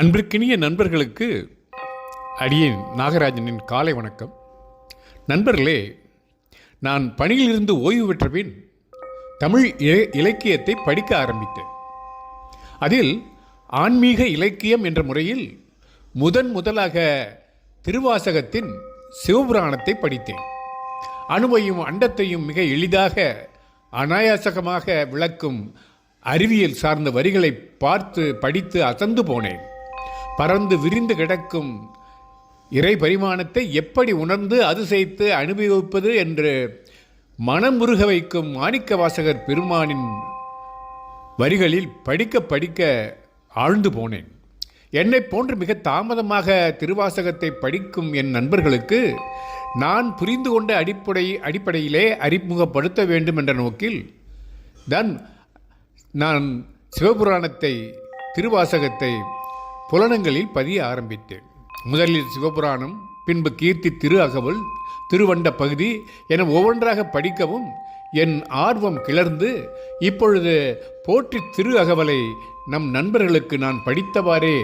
அன்பிற்கினிய நண்பர்களுக்கு அடியேன் நாகராஜனின் காலை வணக்கம். நண்பர்களே நான் பணியிலிருந்து ஓய்வு பெற்ற பின் தமிழ் இல- இலக்கியத்தை படிக்க ஆரம்பித்தேன். அதில் ஆன்மீக இலக்கியம் என்ற முறையில் முதன் முதலாக திருவாசகத்தின் சிவபுராணத்தை படித்தேன். அணுவையும் அண்டத்தையும் மிக எளிதாக அனாயாசகமாக விளக்கும் அறிவியல் சார்ந்த வரிகளை பார்த்து படித்து அசந்து போனேன். பறந்து விரிந்து கிடக்கும் இறை பரிமாணத்தை எப்படி உணர்ந்து அதிசயித்து அனுபவிப்பது என்று மனமுருக வைக்கும் மாணிக்க வாசகர் பெருமானின் வரிகளில் படிக்க படிக்க ஆழ்ந்து போனேன். என்னைப் போன்று மிக தாமதமாக திருவாசகத்தை படிக்கும் என் நண்பர்களுக்கு நான் புரிந்து கொண்ட அடிப்படை அடிப்படையிலே அறிமுகப்படுத்த வேண்டும் என்ற நோக்கில் தான் நான் சிவபுராணத்தை திருவாசகத்தை புலனங்களில் பதிய ஆரம்பித்தேன். முதலில் சிவபுராணம் பின்பு கீர்த்தி திரு அகவல் திருவண்ட பகுதி என ஒவ்வொன்றாக படிக்கவும் என் ஆர்வம் கிளர்ந்து இப்பொழுது போற்றி திரு அகவலை நம் நண்பர்களுக்கு நான் படித்தவாறே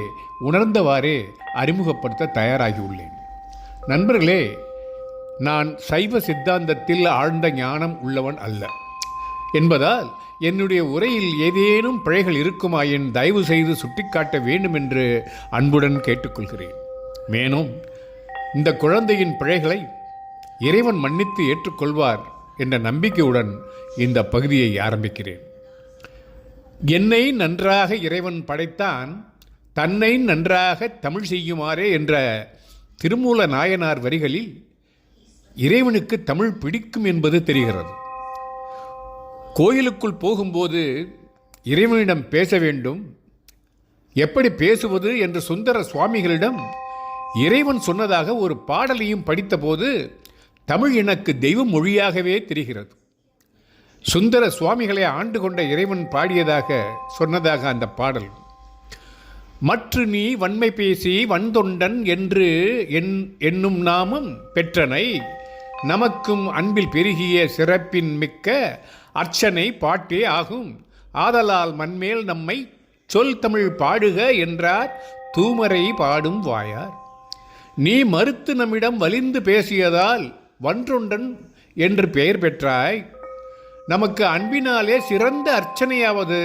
உணர்ந்தவாறே அறிமுகப்படுத்த தயாராகியுள்ளேன். நண்பர்களே நான் சைவ சித்தாந்தத்தில் ஆழ்ந்த ஞானம் உள்ளவன் அல்ல. என்பதால் என்னுடைய உரையில் ஏதேனும் பிழைகள் இருக்குமாயின் தயவு செய்து சுட்டிக்காட்ட வேண்டும் என்று அன்புடன் கேட்டுக்கொள்கிறேன். மேலும் இந்த குழந்தையின் பிழைகளை இறைவன் மன்னித்து ஏற்றுக்கொள்வார் என்ற நம்பிக்கையுடன் இந்த பகுதியை ஆரம்பிக்கிறேன். என்னை நன்றாக இறைவன் படைத்தான் தன்னை நன்றாக தமிழ் செய்யுமாறே என்ற திருமூல நாயனார் வரிகளில் இறைவனுக்கு தமிழ் பிடிக்கும் என்பது தெரிகிறது. கோயிலுக்குள் போகும்போது இறைவனிடம் பேச வேண்டும். எப்படி பேசுவது என்று சுந்தர சுவாமிகளிடம் இறைவன் சொன்னதாக ஒரு பாடலையும் படித்தபோது தமிழ் எனக்கு தெய்வ மொழியாகவே தெரிகிறது. சுந்தர சுவாமிகளை ஆண்டு கொண்ட இறைவன் பாடியதாக சொன்னதாக அந்த பாடல். மற்று நீ வன்மை பேசி வந்தொண்டன் என்று என் என்னும் நாமம் பெற்றனை நமக்கும் அன்பில் பெருகிய சிறப்பின் மிக்க அர்ச்சனை பாட்டே ஆகும். ஆதலால் மண்மேல் நம்மை சொல் தமிழ் பாடுக என்றார். தூமரை பாடும் வாயார். நீ மறுத்து நம்மிடம் வலிந்து பேசியதால் வன்றொண்டன் என்று பெயர் பெற்றாய். நமக்கு அன்பினாலே சிறந்த அர்ச்சனையாவது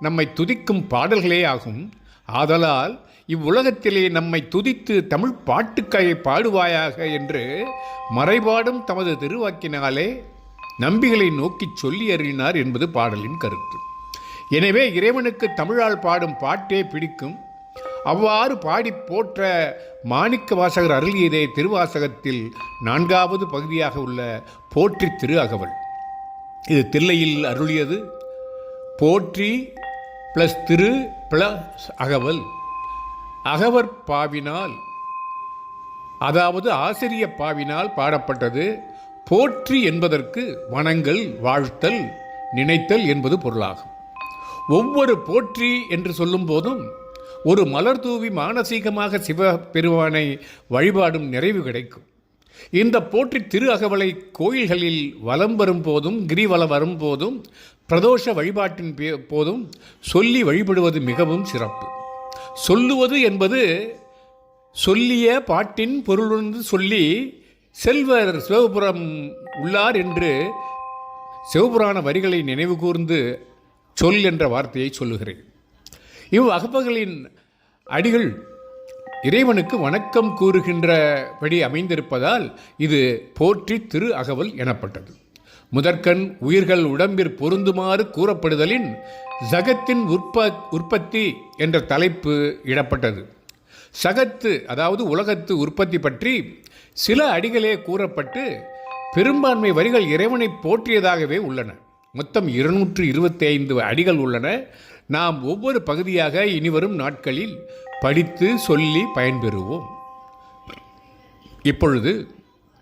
நம்மை துதிக்கும் பாடல்களே ஆகும். ஆதலால் இவ்வுலகத்திலே நம்மை துதித்து தமிழ் பாட்டுக்காயை பாடுவாயாக என்று மறைபாடும் தமது திருவாக்கினாலே நம்பிகளை நோக்கிச் சொல்லி அருளினார் என்பது பாடலின் கருத்து. எனவே இறைவனுக்கு தமிழால் பாடும் பாட்டே பிடிக்கும். அவ்வாறு பாடி போற்ற மாணிக்க வாசகர் அருளியதே திருவாசகத்தில் நான்காவது பகுதியாக உள்ள போற்றி திரு அகவல். இது தில்லையில் அருளியது. போற்றி ப்ளஸ் திரு ப்ளஸ் அகவல். அகவர் பாவினால் அதாவது ஆசிரிய பாவினால் பாடப்பட்டது. போற்றி என்பதற்கு வணங்கல் வாழ்த்தல் நினைத்தல் என்பது பொருளாகும். ஒவ்வொரு போற்றி என்று சொல்லும் போதும் ஒரு மலர் தூவி மானசீகமாக சிவபெருமானை வழிபாடும் நிறைவு கிடைக்கும். இந்த போற்றி திரு அகவலை கோயில்களில் வலம் வரும் போதும் கிரிவலம் வரும் போதும் பிரதோஷ வழிபாட்டின் பே- போதும் சொல்லி வழிபடுவது மிகவும் சிறப்பு. சொல்லுவது என்பது சொல்லிய பாட்டின் பொருளுந்து சொல்லி செல்வர் சிவபுரம் உள்ளார் என்று சிவபுராண வரிகளை நினைவு கூர்ந்து சொல் என்ற வார்த்தையை சொல்லுகிறேன். இவ் அகப்பகளின் அடிகள் இறைவனுக்கு வணக்கம் கூறுகின்றபடி அமைந்திருப்பதால் இது போற்றி திரு அகவல் எனப்பட்டது. முதற்கண் உயிர்கள் உடம்பிற் பொருந்துமாறு கூறப்படுதலின் ஜகத்தின் உற்ப உற்பத்தி என்ற தலைப்பு இடப்பட்டது. சகத்து அதாவது உலகத்து உற்பத்தி பற்றி சில அடிகளே கூறப்பட்டு பெரும்பான்மை வரிகள் இறைவனை போற்றியதாகவே உள்ளன. மொத்தம் இருநூற்று இருபத்தி ஐந்து அடிகள் உள்ளன. நாம் ஒவ்வொரு பகுதியாக இனிவரும் நாட்களில் படித்து சொல்லி பயன்பெறுவோம். இப்பொழுது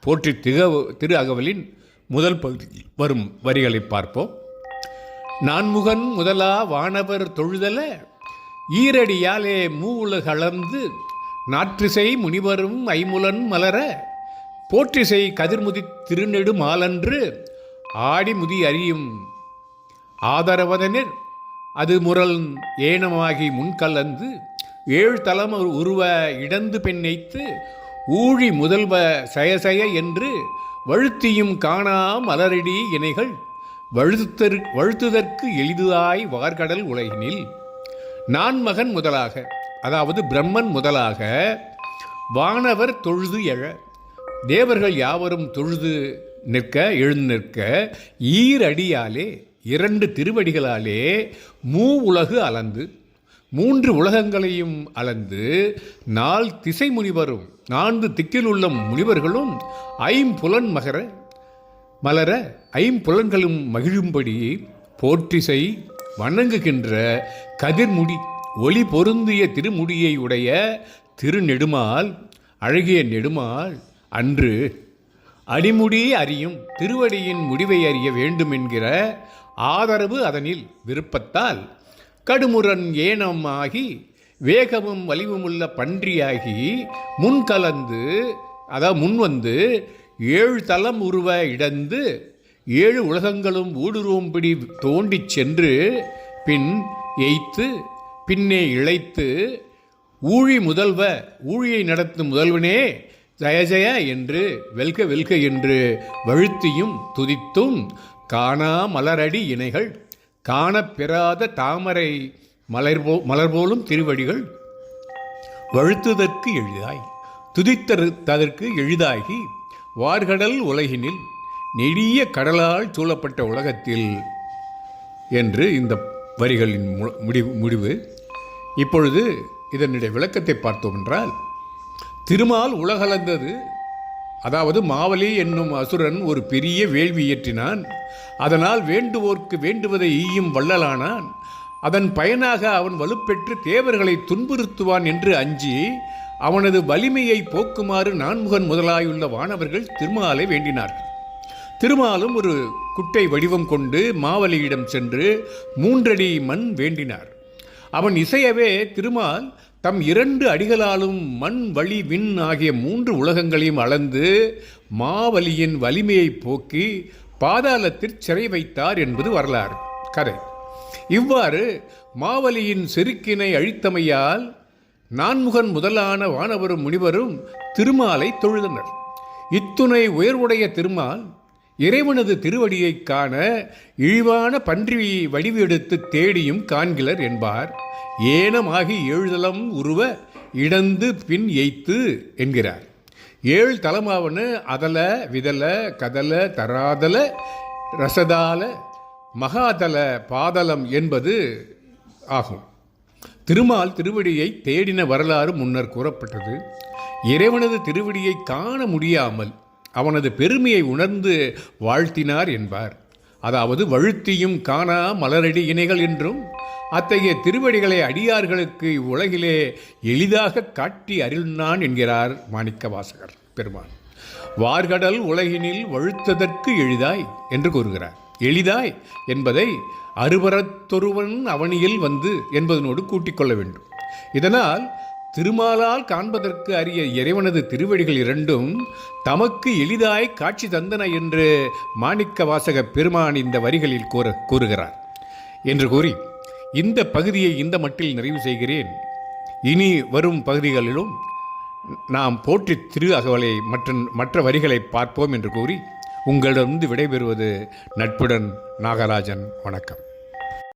போற்றி திக திரு அகவலின் முதல் பகுதியில் வரும் வரிகளை பார்ப்போம். நான்முகன் முதலா வானவர் தொழுதல ஈரடியாலே மூவுலகளர்ந்து நாற்றிசை முனிவரும் ஐமுலன் மலர போற்றிசை கதிர்முதி திருநெடு மாலன்று ஆடிமுதி அறியும். ஆதரவதனில் அது முரல் ஏனமாகி முன்கலந்து ஏழு தலம் உருவ இடந்து பெண்ணைத்து ஊழி முதல்வ சயசய என்று வழுத்தியும் காணா மலரடி இணைகள் வழுத்தர் வழுத்துதற்கு எளிதாய் வார்கடல் உலகினில். நான் மகன் முதலாக அதாவது பிரம்மன் முதலாக வானவர் தொழுது எழ தேவர்கள் யாவரும் தொழுது நிற்க எழுந்து நிற்க ஈரடியாலே இரண்டு திருவடிகளாலே மூ உலகு அளந்து மூன்று உலகங்களையும் அளந்து நால் திசை முனிவரும் நான்கு திக்கில் உள்ள முனிவர்களும் ஐம்புலன் மகர மலர ஐம்புலன்களும் மகிழும்படி போற்றிசை வணங்குகின்ற கதிர்முடி ஒளி பொருந்திய திருமுடியை உடைய திருநெடுமால் அழகிய நெடுமால் அன்று அடிமுடி அறியும் திருவடியின் முடிவை அறிய வேண்டும் என்கிற ஆதரவு அதனில் விருப்பத்தால் கடுமுரன் ஏனம் ஆகி வேகமும் வலிவுமுள்ள பன்றியாகி முன்கலந்து அதாவது முன்வந்து ஏழு தளம் உருவ இடந்து ஏழு உலகங்களும் ஊடுருவும்படி தோண்டிச் சென்று பின் எய்த்து பின்னே இழைத்து ஊழி முதல்வ ஊழியை நடத்தும் முதல்வனே ஜய ஜய என்று வெல்க வெல்க என்று வழுத்தியும் துதித்தும் காணா மலரடி இணைகள் காணப்பெறாத தாமரை மலர்போ மலர்போலும் திருவடிகள். வழுத்துதற்கு எளிதாய் துதித்ததற்கு எளிதாகி வார்கடல் உலகினில் நெடிய கடலால் சூழப்பட்ட உலகத்தில் என்று இந்த வரிகளின் மு- முடிவு முடிவு. இப்பொழுது இதனுடைய விளக்கத்தை பார்த்தோம் என்றால் திருமால் உலகளந்தது. அதாவது மாவலி என்னும் அசுரன் ஒரு பெரிய வேள்வி இயற்றினான் அதனால் வேண்டுவோர்க்கு வேண்டுவதை ஈயும் வள்ளலானான். அதன் பயனாக அவன் வலுப்பெற்று தேவர்களை துன்புறுத்துவான் என்று அஞ்சி அவனது வலிமையை போக்குமாறு நான்முகன் முதலாயுள்ள வானவர்கள் திருமாலை வேண்டினார்கள். திருமாலும் ஒரு குட்டை வடிவம் கொண்டு மாவலியிடம் சென்று மூன்றடி மண் வேண்டினார். அவன் இசையவே திருமால் தம் இரண்டு அடிகளாலும் மண் வழி விண் ஆகிய மூன்று உலகங்களையும் அளந்து மாவலியின் வலிமையை போக்கி பாதாளத்தில் சிறை வைத்தார் என்பது வரலாறு. கதை. இவ்வாறு மாவலியின் செருக்கினை அழித்தமையால் நான்முகன் முதலான வானவரும் முனிவரும் திருமாலை தொழுதனர். இத்துணை உயர்வுடைய திருமால் இறைவனது திருவடியைக் காண இழிவான பன்றி வடிவெடுத்து தேடியும் காண்கிலர் என்பார். ஏனமாகி ஏழுதலம் உருவ இடந்து பின் எய்த்து என்கிறார். ஏழு தலமாவன அதல விதல கதல தராதல ரசதால மகாதல பாதலம் என்பது ஆகும். திருமால் திருவடியை தேடின வரலாறு முன்னர் கூறப்பட்டது. இறைவனது திருவடியை காண முடியாமல் அவனது பெருமையை உணர்ந்து வாழ்த்தினார் என்பார். அதாவது வழுத்தியும் காணா மலரடி இணைகள் என்றும் அத்தகைய திருவடிகளை அடியார்களுக்கு இவ்வுலகிலே எளிதாக காட்டி அருள்னான் என்கிறார் மாணிக்க வாசகர் பெருமான். வார்கடல் உலகினில் வழுத்ததற்கு எளிதாய் என்று கூறுகிறார். எளிதாய் என்பதை அறுபரத்தொருவன் அவனியில் வந்து என்பதனோடு கூட்டிக் கொள்ள வேண்டும். இதனால் திருமாலால் காண்பதற்கு அரிய இறைவனது திருவடிகள் இரண்டும் தமக்கு எளிதாய் காட்சி தந்தன என்று மாணிக்க வாசக பெருமான் இந்த வரிகளில் கூற கூறுகிறார். என்று கூறி இந்த பகுதியை இந்த மட்டில் நிறைவு செய்கிறேன். இனி வரும் பகுதிகளிலும் நாம் போற்றி திரு அகவலை மற்ற மற்ற வரிகளை பார்ப்போம் என்று கூறி உங்களிடமிருந்து விடைபெறுவது நட்புடன் நாகராஜன். வணக்கம்.